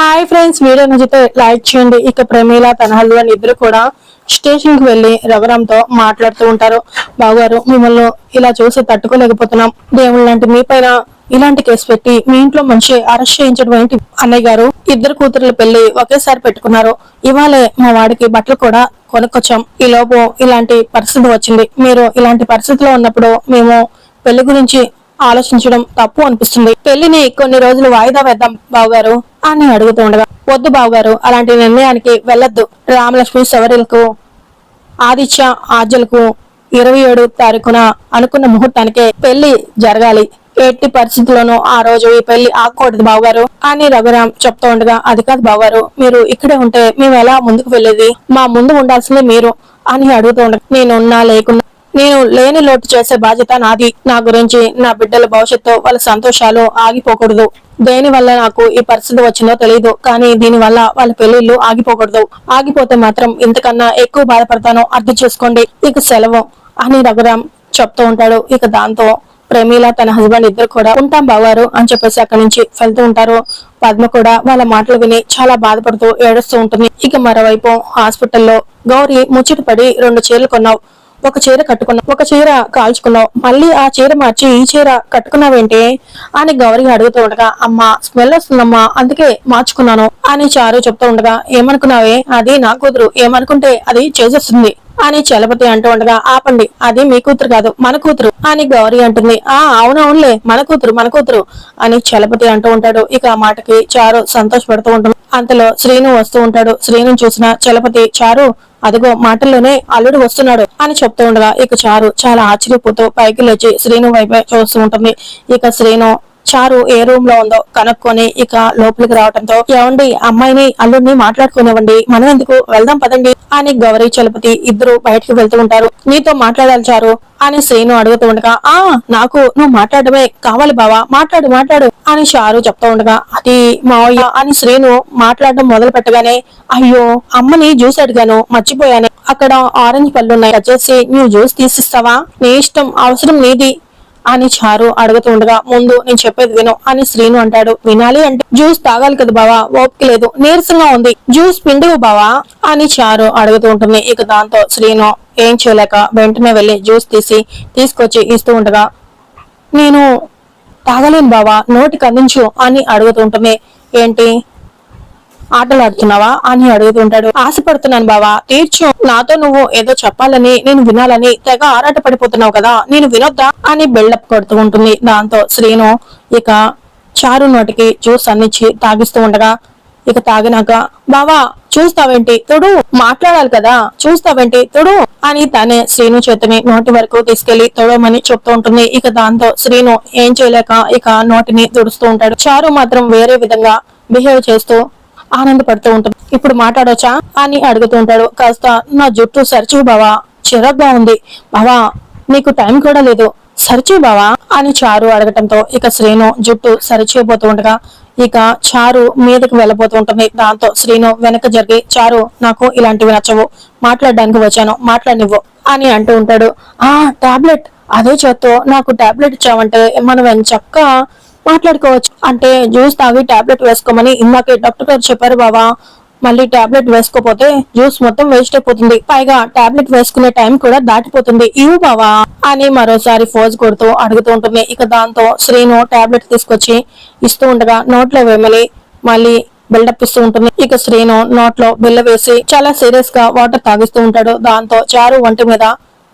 Hi friends video నచ్చితే like చేయండి. ఇక ప్రమీల తన అని ఇద్దరు కూడా స్టేషన్కి వెళ్ళి రవరంతో మాట్లాడుతూ ఉంటారు. బావగారు మిమ్మల్ని ఇలా చూసి తట్టుకోలేకపోతున్నాం. దేవుళ్ళ లాంటి మీ పైన ఇలాంటి కేసు పెట్టి మీ ఇంట్లో మనిషి అరెస్ట్ చేయించడం ఏంటి? అన్నయ్య గారు ఇద్దరు కూతురులు పెళ్ళి ఒకేసారి పెట్టుకున్నారు. ఇవాళే మా వాడికి బట్టలు కూడా కొనుక్కొచ్చాం. ఈ లోపు ఇలాంటి పరిస్థితి వచ్చింది. మీరు ఇలాంటి పరిస్థితిలో ఉన్నప్పుడు మేము పెళ్ళి గురించి ఆలోచించడం తప్పు అనిపిస్తుంది. పెళ్ళిని కొన్ని రోజులు వాయిదా వేద్దాం బావగారు. అని అడుగుతూ ఉండగా వద్దు బావగారు అలాంటి నిర్ణయానికి వెళ్ళొద్దు. రామలక్ష్మి శవరిలకు ఆదిత్య ఆజ్యలకు ఇరవై ఏడు తారీఖున అనుకున్న ముహూర్తానికే పెళ్ళి జరగాలి. ఎట్టి పరిస్థితుల్లోనూ ఆ రోజు ఈ పెళ్ళి ఆకూడదు బావగారు అని రఘురాం చెప్తూ ఉండగా అది కాదు బావగారు మీరు ఇక్కడే ఉంటే మేము ఎలా ముందుకు వెళ్ళేది? మా ముందు ఉండాల్సిందే మీరు అని అడుగుతూ ఉండగా నేనున్నా లేకున్నా నేను లేని లోటు చేసే బాధ్యత నాది. నా గురించి నా బిడ్డల భవిష్యత్తు వాళ్ళ సంతోషాలు ఆగిపోకూడదు. దేని వల్ల నాకు ఈ పరిస్థితి వచ్చిందో తెలియదు కానీ దీని వల్ల వాళ్ళ పెళ్ళిళ్ళు ఆగిపోకూడదు. ఆగిపోతే మాత్రం ఇంతకన్నా ఎక్కువ బాధపడతాను అర్థం చేసుకోండి. ఇక సెలవు అని రఘురామ్ చెప్తూ ఉంటాడు. ఇక దాంతో ప్రమీల తన హస్బెండ్ ఇద్దరు కూడా ఉంటాం బావారు అని చెప్పేసి అక్కడి నుంచి వెళ్తూ ఉంటారు. పద్మ కూడా వాళ్ళ మాటలు విని చాలా బాధపడుతూ ఏడుస్తూ ఉంటుంది. ఇక మరోవైపు హాస్పిటల్లో గౌరీ ముచ్చట పడి రెండు చీరలు కొన్నావు. ఒక చీర కట్టుకున్నావు ఒక చీర కాల్చుకున్నావు మళ్ళీ ఆ చీర మార్చి ఈ చీర కట్టుకున్నావేంటి అని గౌరీ అడుగుతూ ఉండగా అమ్మా స్మెల్ వస్తుందమ్మా అందుకే మార్చుకున్నాను అని చారు చెప్తూ ఉండగా ఏమనుకున్నావే? అది నా కూతురు. ఏమనుకుంటే అది చేసేస్తుంది. అని చలపతి అంటూ ఉండగా ఆపండి. అది మీ కూతురు కాదు మన కూతురు. అని గౌరీ అంటుంది ఆ అవునవునులే మన కూతురు మన కూతురు. అని చలపతి అంటూ ఉంటాడు. ఇక ఆ మాటకి చారు సంతోషపడుతూ ఉంటుంది. అంతలో శ్రీను వస్తూ ఉంటాడు. శ్రీను చూసిన చలపతి చారు అదిగో మాటల్లోనే అల్లుడు వస్తున్నాడు. అని చెప్తూ ఉండగా ఇక చారు చాలా ఆశ్చర్యపోతూ పైకి లేచి శ్రీను వైపే చూస్తూ ఉంటుంది. ఇక శ్రీను చారు ఏ రూమ్లో ఉందో కనుక్కొని ఇక లోపలికి రావడంతో ఏమండి అమ్మాయిని అల్లుడిని మాట్లాడుకునేవ్వండి మనం ఎందుకు వెళ్దాం పదండి అని గౌరీ చలపతి ఇద్దరు బయటికి వెళ్తూ ఉంటారు. నీతో మాట్లాడాలి చారు అని శ్రీను అడుగుతూ ఉండగా ఆ నాకు నువ్వు మాట్లాడమే కావాలి బావా మాట్లాడు మాట్లాడు అని చారు చెప్తూ ఉండగా అది మావయ్య అని శ్రీను మాట్లాడడం మొదలు పెట్టగానే అయ్యో అమ్మని జ్యూస్ అడిగాను మర్చిపోయాను. అక్కడ ఆరెంజ్ పళ్ళు ఉన్నాయి వచ్చేసి నువ్వు జ్యూస్ తీసిస్తావా? నీ ఇష్టం అవసరం నీది అని చారు అడుగుతూ ఉండగా ముందు నేను చెప్పేది విను అని శ్రీను అంటాడు. వినాలి అంటే జ్యూస్ తాగాలి కదా బావా ఓపిక లేదు నీరసంగా ఉంది జ్యూస్ పిండువు బావా అని చారు అడుగుతూ ఉంటుంది. ఇక దాంతో శ్రీను ఏం చేయలేక వెంటనే వెళ్ళి జ్యూస్ తీసి తీసుకొచ్చి ఇస్తూ ఉండగా నేను తాగలేను బావా నోటికి అందించు అని అడుగుతూ ఉంటుంది. ఏంటి? ఆటలు ఆడుతున్నావా అని అడుగుతుంటాడు. ఆశపడుతున్నాను బావా తీర్చు. నాతో నువ్వు ఏదో చెప్పాలని నేను వినాలని తెగ ఆరాట పడిపోతున్నావు కదా నేను వినొద్దా అని బిల్డప్ కొడుతూ ఉంటుంది. దాంతో శ్రీను ఇక చారు నోటికి జ్యూస్ అందించి తాగిస్తూ ఉండగా ఇక తాగినాక బావా చూస్తావేంటి? తొడు మాట్లాడాలి కదా చూస్తావేంటి? తొడు అని తనే శ్రీను చేతిని నోటి వరకు తీసుకెళ్ళి తొడమని చెప్తూ ఉంటుంది. ఇక దాంతో శ్రీను ఏం చేయలేక ఇక నోటిని తుడుస్తూ ఉంటాడు. చారు మాత్రం వేరే విధంగా బిహేవ్ చేస్తూ ఆనందపడుతూ ఉంటాం ఇప్పుడు మాట్లాడొచ్చా? అని అడుగుతూ ఉంటాడు. కాస్త నా జుట్టు సరిచూ బావా. చిరగ్గా ఉంది. బావా నీకు టైం కూడా లేదు. సరిచూ బావా? అని చారు అడగటంతో ఇక శ్రీను జుట్టు సరిచేయబోతూ ఉండగా ఇక చారు మీదకి వెళ్ళబోతూ ఉంటుంది. దాంతో శ్రీను వెనక జరిగి చారు నాకు ఇలాంటివి నచ్చవు. మాట్లాడడానికి వచ్చాను. మాట్లాడినివ్వు. అని అంటూ ఉంటాడు. ఆ టాబ్లెట్. అదే చేత్తో నాకు టాబ్లెట్ ఇచ్చావంటే మనం వెంచక్క మాట్లాడుకోవచ్చు. అంటే జ్యూస్ తాగి టాబ్లెట్ వేసుకోమని ఇందాకే డాక్టర్ గారు చెప్పారు బావా. మళ్ళీ టాబ్లెట్ వేసుకోపోతే జ్యూస్ మొత్తం వేస్ట్ అయిపోతుంది. పైగా టాబ్లెట్ వేసుకునే టైం కూడా దాటిపోతుంది. ఇవ్వు బావా అని మరోసారి ఫోజ్ కొడుతూ అడుగుతూ ఉంటుంది. ఇక దాంతో శ్రీను టాబ్లెట్ తీసుకొచ్చి ఇస్తూ ఉండగా నోట్లో వేమలి మళ్ళీ బిల్డప్ ఇస్తూ ఉంటుంది. ఇక శ్రీను నోట్లో బిల్ల వేసి చాలా సీరియస్గా వాటర్ తాగిస్తూ ఉంటాడు. దాంతో చారు ఒంటి మీద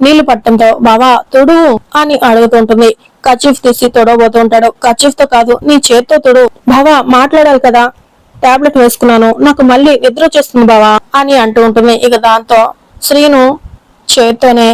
నీళ్ళు పట్టడంతో బావా తుడు అని అడుగుతుంటుంది కచీఫ్ తీసి తొడవబోతూ ఉంటాడు కచీఫ్తో కాదు నీ చేత్తో తొడు. బావా మాట్లాడాలి కదా. టాబ్లెట్ వేసుకున్నాను. నాకు మళ్ళీ నిద్ర వచ్చేస్తుంది బావా అని అంటూ ఉంటుంది. ఇక దాంతో శ్రీను చేత్తోనే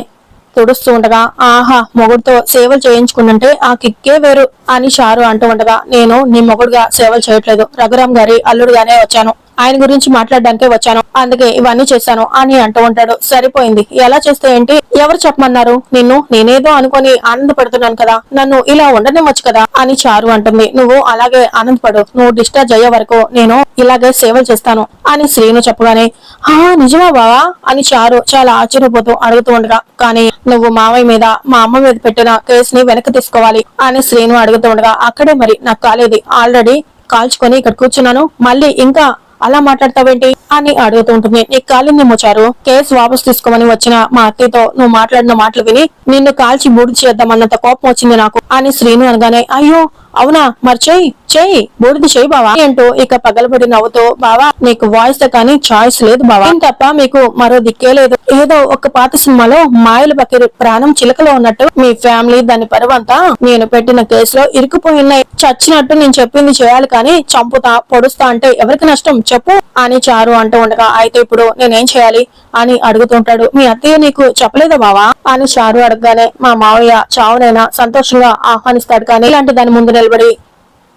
తుడుస్తూ ఉండగా ఆహా మొగుడుతో సేవలు చేయించుకుంటుంటే ఆ కిక్కే వేరు అని షారు అంటూ ఉండగా నేను నీ మొగుడుగా సేవలు చేయట్లేదు. రఘురామ్ గారి అల్లుడుగానే వచ్చాను. ఆయన గురించి మాట్లాడడానికే వచ్చాను. అందుకే ఇవన్నీ చేశాను అని అంటూ ఉంటాడు. సరిపోయింది. ఎలా చేస్తే ఏంటి? ఎవరు చెప్పమన్నారు? నిన్ను నేనేదో అనుకొని ఆనందపడుతున్నాను కదా. నన్ను ఇలా ఉండనివ్వచ్చు కదా అని చారు అంటుంది. నువ్వు అలాగే ఆనందపడు. నువ్వు డిశ్చార్జ్ అయ్యే వరకు నేను ఇలాగే సేవలు చేస్తాను అని శ్రీను చెప్పగానే ఆ నిజమా బావా? అని చారు చాలా ఆశ్చర్యపోతూ అడుగుతూ ఉండగా కానీ నువ్వు మావయ్య మీద మా అమ్మ మీద పెట్టిన కేసుని వెనక్కి తీసుకోవాలి అని శ్రీను అడుగుతూ ఉండగా అక్కడే మరి నాకు కాలేదు. ఆల్రెడీ కాల్చుకొని ఇక్కడ కూర్చున్నాను. మళ్ళీ ఇంకా అలా మాట్లాడతావేంటి అని అడుగుతూ ఉంటుంది కాలిని ముచారు కేసు వాపస్ తీసుకోమని వచ్చిన మా అత్తయ్యతో నువ్వు మాట్లాడిన మాటలు విని నిన్ను కాల్చి బూడి చేద్దామన్నంత కోపం వచ్చింది నాకు అని శ్రీను అనగానే అయ్యో అవునా? మరి చెయ్యి చెయ్యి. బూడిది చెయ్యి బావా. అంటూ ఇక పగలబడి నవ్వుతూ బావా నీకు వాయిస్ కానీ చాయిస్ లేదు బావా. తప్ప మీకు మరో దిక్కే లేదు. ఏదో ఒక పాత సినిమాలో మాయలు బకిరి ప్రాణం చిలకలో ఉన్నట్టు మీ ఫ్యామిలీ దాని పరువంతా నేను పెట్టిన కేసులో ఇరుక్కుపోయి చచ్చినట్టు నేను చెప్పింది చేయాలి కానీ చంపుతా పొడుస్తా అంటే ఎవరికి నష్టం? చెప్పు అని చారు అంటూ ఉండగా అయితే ఇప్పుడు నేనేం చేయాలి? అని అడుగుతుంటాడు. మీ అత్తయ్య నీకు చెప్పలేదా బావా? అని చారు అడగగానే మా మావయ్య చావునైనా సంతోషంగా ఆహ్వానిస్తాడు కానీ ఇలాంటి దాని ముందు నిలబడి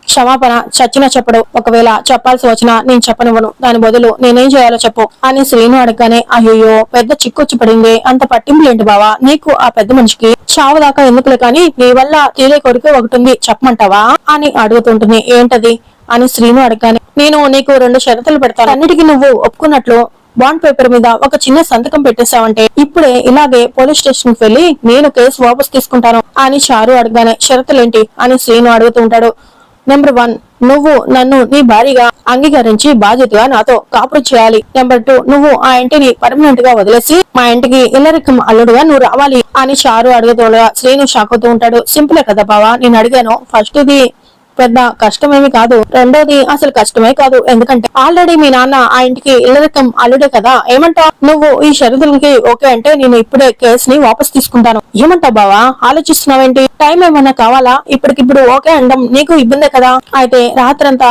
క్షమాపణ చచ్చినా చెప్పడు. ఒకవేళ చెప్పాల్సి వచ్చినా నేను చెప్పనివ్వను. దాని బదులు నేనేం చేయాలో చెప్పు అని శ్రీను అడగగానే అయ్యో పెద్ద చిక్కొచ్చి పడింది అంత పట్టింపులేంటి బావా? నీకు ఆ పెద్ద మనిషికి చావు దాకా ఎందుకులే కానీ నీ వల్ల తీరే కొడుకు ఒకటి ఉంది చెప్పమంటావా? అని అడుగుతుంటుంది. ఏంటది? అని శ్రీను అడగగానే నేను నీకు రెండు షరతులు పెడతాను. అన్నిటికీ నువ్వు ఒప్పుకున్నట్లు బాండ్ పేపర్ మీద ఒక చిన్న సంతకం పెట్టేశావంటే ఇప్పుడే ఇలాగే పోలీస్ స్టేషన్కి వెళ్ళి నేను కేసు వాపస్ తీసుకుంటాను అని చారు అడగగానే షరతులేంటి అని శ్రీను అడుగుతుంటాడు నెంబర్ వన్ నువ్వు నన్ను నీ భారీగా అంగీకరించి బాధ్యతగా నాతో కాపురం చేయాలి. నెంబర్ టూ నువ్వు ఆ ఇంటిని పర్మనెంట్గా వదిలేసి మా ఇంటికి ఇల్లరికం అల్లుడుగా నువ్వు రావాలి అని చారు అడుగుతుండగా శ్రీను షాక్ అవుతూ ఉంటాడు. సింపులే కదా బావా నేను అడిగాను. ఫస్ట్ ఇది పెద్ద కష్టమేమి కాదు. రెండోది అసలు కష్టమే కాదు. ఎందుకంటే ఆల్రెడీ మీ నాన్న ఆ ఇంటికి ఇల్లరికం అల్లుడే కదా. ఏమంటావు? నువ్వు ఈ షరతులకి ఓకే అంటే నేను ఇప్పుడే కేసు ని వాపస్ తీసుకుంటాను. ఏమంటావు బావా? ఆలోచిస్తున్నావేంటి? టైం ఏమైనా కావాలా? ఇప్పటికిప్పుడు ఓకే అనడం నీకు ఇబ్బందే కదా? అయితే రాత్రంతా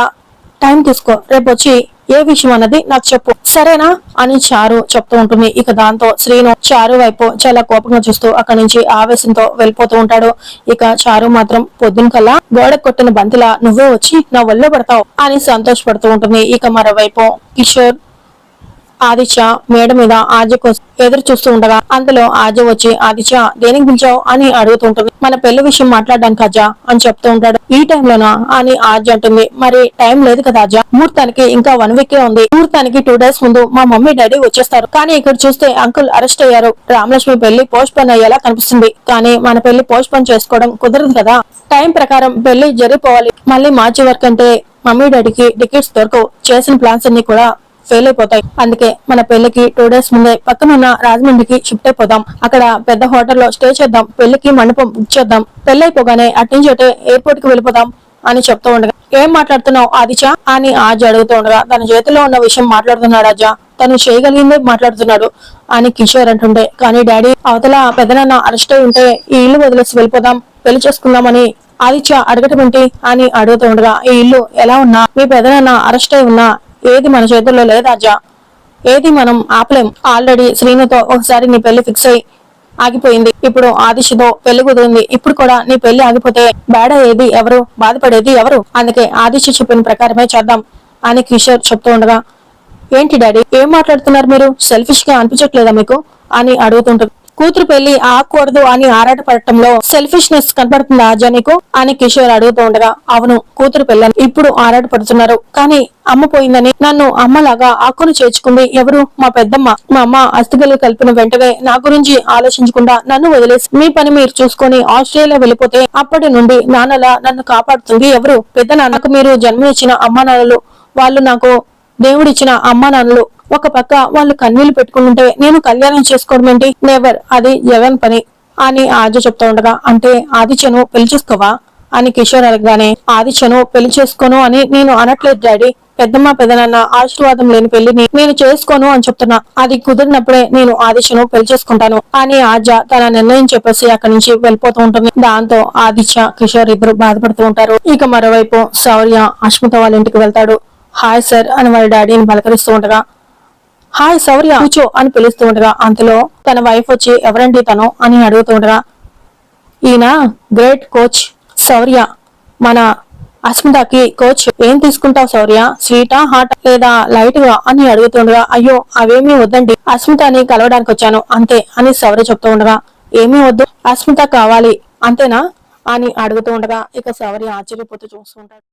టైం తీసుకో. రేపు వచ్చి ఏ విషయం అన్నది నాకు చెప్పు. సరేనా? అని చారు చెప్తూ ఉంటుంది. ఇక దాంతో శ్రీను చారు వైపు చాలా కోపంగా చూస్తూ అక్కడి నుంచి ఆవేశంతో వెళ్ళిపోతూ ఉంటాడు. ఇక చారు మాత్రం పొద్దున కల్లా గోడ కొట్టిన బంతిలా నువ్వే వచ్చి నా ఒళ్ళో పడతావు అని సంతోషపడుతూ ఉంటుంది. ఇక మరోవైపు కిషోర్ ఆదిత్య మేడ మీద ఆద్య కోసం ఎదురు చూస్తూ ఉండగా అంతలో ఆద్య వచ్చి ఆదిత్య దేనికి పిలిచావు? అని అడుగుతుంటుంది. మన పెళ్ళి విషయం మాట్లాడడానికి అజా అని చెప్తూ ఉంటాడు. ఈ టైంలోనా? అని ఆద్య అంటుంది. మరి టైం లేదు కదా అజా ముహూర్తానికి ఇంకా వన్ వీకే ఉంది. ముహూర్తానికి టూ డేస్ ముందు మా మమ్మీ డాడీ వచ్చేస్తారు. కానీ ఇక్కడ చూస్తే అంకుల్ అరెస్ట్ అయ్యారు. రామలక్ష్మి పెళ్ళి పోస్ట్ పోన్ అయ్యేలా కనిపిస్తుంది. కానీ మన పెళ్ళి పోస్ట్ పోన్ చేసుకోవడం కుదరదు కదా. టైం ప్రకారం పెళ్ళి జరిగిపోవాలి. మళ్ళీ మార్చి వరకు అంటే మమ్మీ డాడీకి టికెట్స్ దొరకవు. చేసిన ప్లాన్స్ అన్ని కూడా ఫెయిల్ అయిపోతాయి. అందుకే మన పెళ్ళికి టూ డేస్ ముందే పక్కనున్న రాజమండ్రికి షిఫ్ట్ అయిపోదాం. అక్కడ పెద్ద హోటల్లో స్టే చేద్దాం. పెళ్ళికి మండపం బుక్ చేద్దాం. పెళ్ళి అయిపోగానే అట్నుంచి అటే ఎయిర్పోర్ట్కి వెళ్ళిపోదాం అని చెప్తూ ఉండగా ఏం మాట్లాడుతున్నావు ఆదిచా అని ఆజ్ అడుగుతూ ఉండగా తన చేతిలో ఉన్న విషయం మాట్లాడుతున్నాడు ఆజా తను చేయగలిగిందే మాట్లాడుతున్నాడు అని కిషోర్ అంటుండే కానీ డాడీ అవతల పెద్దనాన్న అరెస్ట్ అయి ఉంటే ఈ ఇల్లు వదిలేసి వెళ్ళిపోదాం. పెళ్ళి చేసుకుందామని ఆదిత్య అడగటం ఏంటి అని అడుగుతూ ఉండగా ఈ ఇల్లు ఎలా ఉన్నా? మీ పెదనాన్న అరెస్ట్ అయి ఉన్నా? ఏది మన చేతుల్లో లేదాజా ఏది మనం ఆపలేం. ఆల్రెడీ శ్రీనుతో ఒకసారి నీ పెళ్ళి ఫిక్స్ అయి ఆగిపోయింది. ఇప్పుడు ఆదిశతో పెళ్ళి కుదిరింది. ఇప్పుడు కూడా నీ పెళ్ళి ఆగిపోతే బేడ ఏది? ఎవరు? బాధపడేది ఎవరు? అందుకే ఆదిశ చెప్పిన ప్రకారమే చేద్దాం అని కిషోర్ చెప్తూ ఉండగా ఏంటి డాడీ? ఏం మాట్లాడుతున్నారు మీరు? సెల్ఫిష్గా అనిపించట్లేదా మీకు? అని అడుగుతుంటారు కూతురు పెళ్ళి ఆకూడదు అని ఆరాట పడటంలో సెల్ఫిష్నెస్ కనపడుతుందా ఆజా అని కిషోర్ అడుగుతూ ఉండగా అవును కూతురు పెళ్ళని ఇప్పుడు ఆరాట పడుతున్నారు కానీ అమ్మ పోయిందని నన్ను అమ్మలాగా ఆకును చేర్చుకుంది ఎవరు? మా పెద్దమ్మ. మా అమ్మ అస్థిగలు కలిపిన వెంటనే నా గురించి ఆలోచించకుండా నన్ను వదిలేసి మీ పని మీరు చూసుకొని ఆస్ట్రేలియా వెళ్ళిపోతే అప్పటి నుండి నాన్నలా నన్ను కాపాడుతుంది ఎవరు? పెద్ద నాన్నకు మీరు జన్మనిచ్చిన ఇచ్చిన నాన్నలు వాళ్ళు నాకు దేవుడిచ్చిన అమ్మా నాన్నలు ఒక పక్క వాళ్ళు కన్నీళ్ళు పెట్టుకుంటుంటే నేను కళ్యాణం చేసుకోవడం ఏంటి? నెవర్ అది జగన్ పని. అని ఆజ చెప్తా ఉండగా అంటే ఆదిత్యను పెళ్ళి చేసుకోవా? అని కిషోర్ అడగగానే ఆదిత్యను పెళ్ళి చేసుకోను అని నేను అనట్లేదు డాడీ. పెద్దమ్మ పెదనాన్న ఆశీర్వాదం లేని పెళ్ళిని నేను చేసుకోను అని చెప్తున్నా. అది కుదిరినప్పుడే నేను ఆదిత్యను పెళ్ళి చేసుకుంటాను అని ఆజ తన నిర్ణయం చెప్పేసి అక్కడి నుంచి వెళ్ళిపోతూ ఉంటుంది. దాంతో ఆదిత్య కిషోర్ ఇద్దరు బాధపడుతూ ఉంటారు. ఇక మరోవైపు శౌర్య అశ్మిత వాళ్ళ ఇంటికి వెళ్తాడు. హాయ్ సార్ అని వాళ్ళ డాడీని పలకరిస్తూ ఉండగా హాయ్ సౌర్య కూర్చో అని పిలుస్తూ ఉండగా అంతలో తన వైఫ్ వచ్చి ఎవరండి తను? అని అడుగుతూ ఉండగా ఈయన గ్రేట్ కోచ్ సౌర్య మన అస్మితకి కోచ్ ఏం తీసుకుంటావు శౌర్య? స్వీటా హాట్ లేదా లైట్గా అని అడుగుతుండగా అయ్యో అవేమీ వద్దండి. అస్మితని కలవడానికి వచ్చాను అంతే అని శౌర్య చెప్తూ ఉండగా ఏమీ వద్దు. అస్మిత కావాలి అంతేనా? అని అడుగుతూ ఉండగా ఇక శౌర్య ఆశ్చర్యపోతూ చూస్తూ ఉంటాడు.